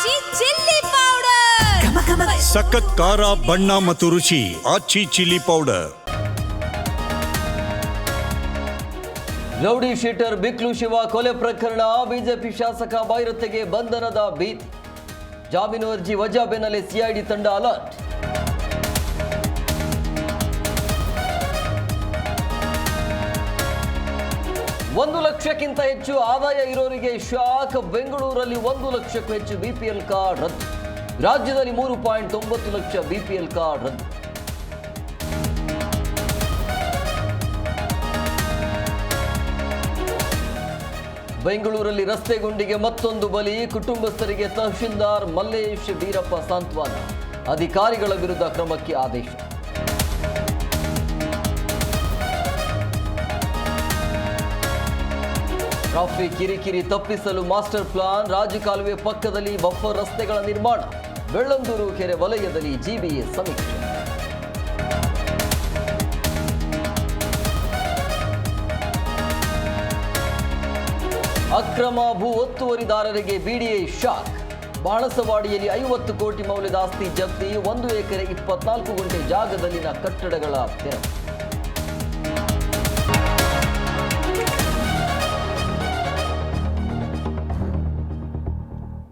ಆಚಿ chilli powder ಸಖತ್ ಖಾರ ಬಣ್ಣ ಮತ್ತು ರುಚಿ Aachi chilli powder rowdy sheeter Biklu Shiva ಕೊಲೆ ಪ್ರಕರಣ ಬಿಜೆಪಿ ಶಾಸಕ ಭೈರತೆಗೆ ಬಂಧನದ ಭೀತಿ. ಜಾಮೀನು ಅರ್ಜಿ ವಜಾ ಬೆನ್ನಲ್ಲೇ ಸಿಐಡಿ ತಂಡ ಅಲರ್ಟ್. ಒಂದು ಲಕ್ಷಕ್ಕಿಂತ ಹೆಚ್ಚು ಆದಾಯ ಇರೋರಿಗೆ ಶಾಕ್. ಬೆಂಗಳೂರಲ್ಲಿ ಒಂದು ಲಕ್ಷಕ್ಕೂ ಹೆಚ್ಚು ಬಿಪಿಎಲ್ ಕಾರ್ಡ್ ರದ್ದು. ರಾಜ್ಯದಲ್ಲಿ ಮೂರು ಪಾಯಿಂಟ್ ತೊಂಬತ್ತು ಲಕ್ಷ ಬಿಪಿಎಲ್ ಕಾರ್ಡ್ ರದ್ದು. ಬೆಂಗಳೂರಲ್ಲಿ ರಸ್ತೆ ಗುಂಡಿಗೆ ಮತ್ತೊಂದು ಬಲಿ. ಕುಟುಂಬಸ್ಥರಿಗೆ ತಹಶೀಲ್ದಾರ್ ಮಲ್ಲೇಶ್ ಬೀರಪ್ಪ ಸಾಂತ್ವನ. ಅಧಿಕಾರಿಗಳ ವಿರುದ್ಧ ಕ್ರಮಕ್ಕೆ ಆದೇಶ. ಟ್ರಾಫಿಕ್ ಕಿರಿಕಿರಿ ತಪ್ಪಿಸಲು ಮಾಸ್ಟರ್ ಪ್ಲಾನ್ ರಾಜಕಾಲುವೆ ಪಕ್ಕದಲ್ಲಿ ಬಫರ್ ರಸ್ತೆಗಳ ನಿರ್ಮಾಣ, ಬೆಳ್ಳಂದೂರು ಕೆರೆ ವಲಯದಲ್ಲಿ ಜಿಬಿಎ ಸಮೀಕ್ಷೆ. ಅಕ್ರಮ ಭೂ ಒತ್ತುವರಿದಾರರಿಗೆ ಬಿಡಿಎ ಶಾಕ್. ಬಾಣಸವಾಡಿಯಲ್ಲಿ ಐವತ್ತು ಕೋಟಿ ಮೌಲ್ಯದ ಆಸ್ತಿ ಜಪ್ತಿ, ಒಂದು ಎಕರೆ ಇಪ್ಪತ್ನಾಲ್ಕು ಗಂಟೆ ಜಾಗದಲ್ಲಿನ ಕಟ್ಟಡಗಳ ತೆರವು.